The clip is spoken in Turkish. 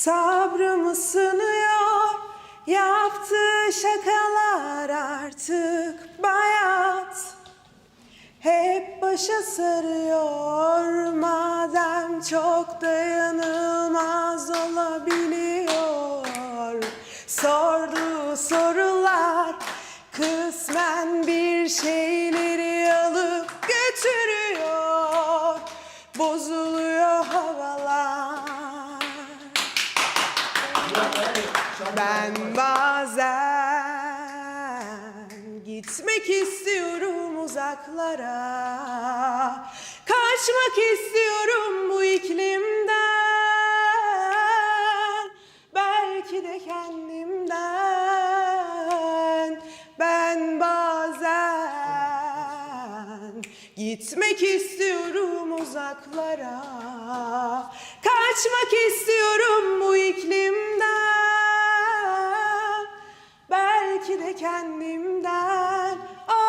Sabrımı sınıyor yaptığı şakalar artık bayat. Hep başa sarıyor madem çok dayanılmaz olabiliyor. Sorduğu sorular kısmen bir şeyleri alıp götürüyor. Bozulur ben bazen gitmek istiyorum uzaklara. Kaçmak istiyorum bu iklimden. Belki de kendimden. Ben bazen gitmek istiyorum uzaklara. Kaçmak istiyorum kendimden. Ah.